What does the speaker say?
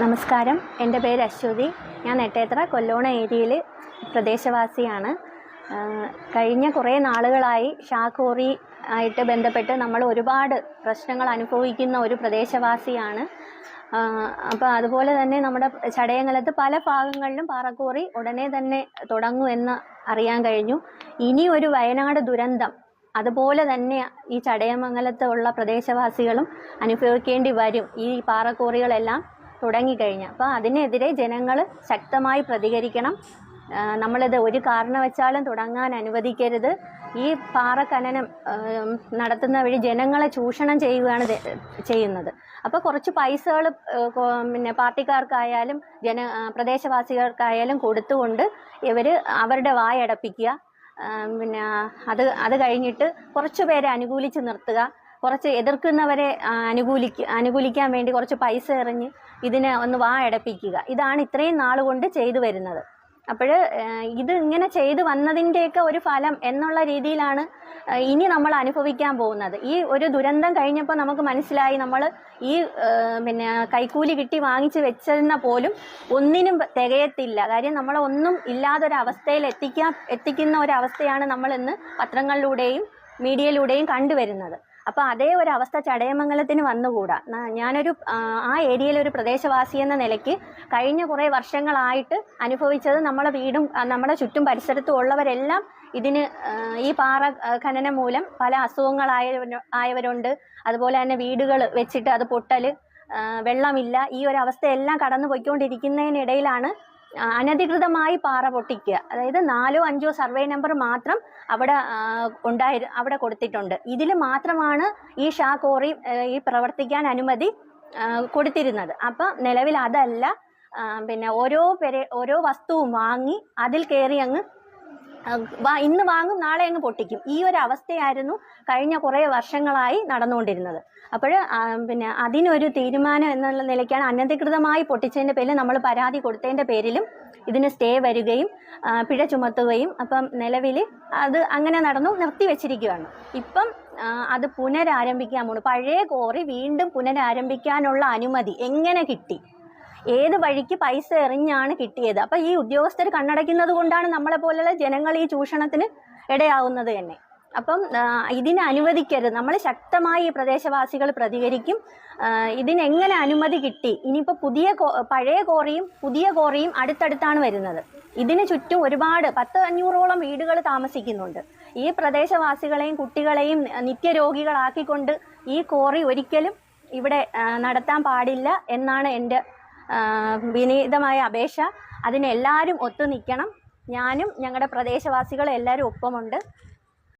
നമസ്കാരം. എന്റെ പേര് അശ്വതി. ഞാൻ നെട്ടേത്ര കൊല്ലോണ ഏരിയയിൽ പ്രദേശവാസിയാണ്. കഴിഞ്ഞ കുറേ നാളുകളായി ഷാക്കോറി ആയിട്ട് ബന്ധപ്പെട്ട് നമ്മൾ ഒരുപാട് പ്രശ്നങ്ങൾ അനുഭവിക്കുന്ന ഒരു പ്രദേശവാസിയാണ്. അപ്പോൾ അതുപോലെ തന്നെ നമ്മുടെ ചടയങ്കലത്ത് പല ഭാഗങ്ങളിലും പാറക്കോറി ഉടനെ തന്നെ തുടങ്ങുമെന്ന് അറിയാൻ കഴിഞ്ഞു. ഇനി ഒരു വയനാട് ദുരന്തം അതുപോലെ തന്നെ ഈ ചടയമംഗലത്തുള്ള പ്രദേശവാസികളും അനുഭവിക്കേണ്ടി വരും ഈ പാറക്കോറികളെല്ലാം. തുടങ്ങിക്കഴിഞ്ഞു. അപ്പോൾ അതിനെതിരെ ജനങ്ങൾ ശക്തമായി പ്രതികരിക്കണം. നമ്മളിത് ഒരു കാരണവശാലും തുടങ്ങാൻ അനുവദിക്കരുത്. ഈ പാറ നടത്തുന്ന വഴി ജനങ്ങളെ ചൂഷണം ചെയ്യുകയാണ് ചെയ്യുന്നത്. അപ്പോൾ കുറച്ച് പൈസകൾ പിന്നെ പാർട്ടിക്കാർക്കായാലും ജന പ്രദേശവാസികൾക്കായാലും കൊടുത്തുകൊണ്ട് ഇവർ അവരുടെ വായടപ്പിക്കുക. പിന്നെ അത് അത് കഴിഞ്ഞിട്ട് കുറച്ച് പേരെ അനുകൂലിച്ച് നിർത്തുക. കുറച്ച് എതിർക്കുന്നവരെ അനുകൂലിക്ക അനുകൂലിക്കാൻ വേണ്ടി കുറച്ച് പൈസ എറിഞ്ഞ് ഇതിനെ ഒന്ന് വാ അടപ്പിക്കുക ഇതാണ് ഇത്രയും നാൾ കൊണ്ട് ചെയ്തു വരുന്നത്. അപ്പോൾ ഇത് ഇങ്ങനെ ചെയ്തു വന്നതിന്റെയൊക്കെ ഒരു ഫലം എന്നുള്ള രീതിയിലാണ് ഇനി നമ്മൾ അനുഭവിക്കാൻ പോകുന്നത്. ഈ ഒരു ദുരന്തം കഴിഞ്ഞപ്പോൾ നമുക്ക് മനസ്സിലായി നമ്മൾ ഈ പിന്നെ കൈക്കൂലി കിട്ടി വാങ്ങിച്ച് വെച്ചിരുന്ന പോലും ഒന്നിനും തികയത്തില്ല. കാര്യം നമ്മളൊന്നും ഇല്ലാതൊരവസ്ഥയിൽ എത്തിക്കാൻ എത്തിക്കുന്ന ഒരവസ്ഥയാണ് നമ്മൾ ഇന്ന് പത്രങ്ങളിലൂടെയും മീഡിയയിലൂടെയും കണ്ടുവരുന്നത്. അപ്പോൾ അതേ ഒരു അവസ്ഥ ചടയമംഗലത്തിന് വന്നുകൂടാ. ഞാനൊരു ആ, ഏരിയയിലെ ഒരു പ്രദേശവാസി എന്ന നിലയ്ക്ക് കഴിഞ്ഞ കുറേ വർഷങ്ങളായിട്ട് അനുഭവിച്ചത് നമ്മുടെ വീടും നമ്മുടെ ചുറ്റും പരിസരത്തും ഉള്ളവരെല്ലാം ഇതിന് ഈ പാറ ഖനനം മൂലം പല അസുഖങ്ങളായ ആയവരുണ്ട്. അതുപോലെ തന്നെ വീടുകൾ വെച്ചിട്ട് അത് പൊട്ടൽ വെള്ളമില്ല. ഈ ഒരു അവസ്ഥയെല്ലാം കടന്നു പോയിക്കൊണ്ടിരിക്കുന്നതിനിടയിലാണ് അനധികൃതമായി പാറ പൊട്ടിക്കുക. അതായത് നാലോ അഞ്ചോ സർവേ നമ്പർ മാത്രം അവിടെ ഉണ്ടായി അവിടെ കൊടുത്തിട്ടുണ്ട്. ഇതിൽ മാത്രമാണ് ഈ ഷാ കോറി ഈ പ്രവർത്തിക്കാൻ അനുമതി കൊടുത്തിരുന്നത്. അപ്പം നിലവിൽ അതല്ല പിന്നെ ഓരോ പെരെ ഓരോ വസ്തുവും വാങ്ങി അതിൽ കയറി അങ്ങ് ഇന്ന് വാങ്ങും നാളെ അങ്ങ് പൊട്ടിക്കും. ഈ ഒരു അവസ്ഥയായിരുന്നു കഴിഞ്ഞ കുറേ വർഷങ്ങളായി നടന്നുകൊണ്ടിരുന്നത്. അപ്പോൾ പിന്നെ അതിനൊരു തീരുമാനം എന്നുള്ള നിലയ്ക്കാണ് അനധികൃതമായി പൊട്ടിച്ചതിന്റെ പേരിൽ നമ്മൾ പരാതി കൊടുത്തതിന്റെ പേരിലും ഇതിന് സ്റ്റേ വരികയും പിഴ ചുമത്തുകയും അപ്പം നിലവിൽ അത് അങ്ങനെ നടന്നു നിർത്തിവെച്ചിരിക്കുകയാണ്. ഇപ്പം അത് പുനരാരംഭിക്കാൻ പോണു. പഴയ കോറി വീണ്ടും പുനരാരംഭിക്കാനുള്ള അനുമതി എങ്ങനെ കിട്ടി? ഏത് വഴിക്ക് പൈസ എറിഞ്ഞാണ് കിട്ടിയത്? അപ്പൊ ഈ ഉദ്യോഗസ്ഥർ കണ്ണടയ്ക്കുന്നത് കൊണ്ടാണ് നമ്മളെ പോലുള്ള ജനങ്ങൾ ഈ ചൂഷണത്തിന് ഇടയാവുന്നത് തന്നെ. അപ്പം ഇതിനെ അനുവദിക്കരുത്. നമ്മൾ ശക്തമായി ഈ പ്രദേശവാസികൾ പ്രതികരിക്കും. ഇതിനെങ്ങനെ അനുമതി കിട്ടി? ഇനിയിപ്പോൾ പുതിയ പഴയ കോറിയും പുതിയ കോറിയും അടുത്തടുത്താണ് വരുന്നത്. ഇതിന് ചുറ്റും ഒരുപാട് പത്ത് അഞ്ഞൂറോളം വീടുകൾ താമസിക്കുന്നുണ്ട്. ഈ പ്രദേശവാസികളെയും കുട്ടികളെയും നിത്യരോഗികളാക്കിക്കൊണ്ട് ഈ കോറി ഒരിക്കലും ഇവിടെ നടത്താൻ പാടില്ല എന്നാണ് എന്റെ വിനീതമായ അപേക്ഷ. അതിനെല്ലാവരും ഒത്തു നിൽക്കണം. ഞാനും ഞങ്ങളുടെ പ്രദേശവാസികളും എല്ലാവരും ഒപ്പമുണ്ട്.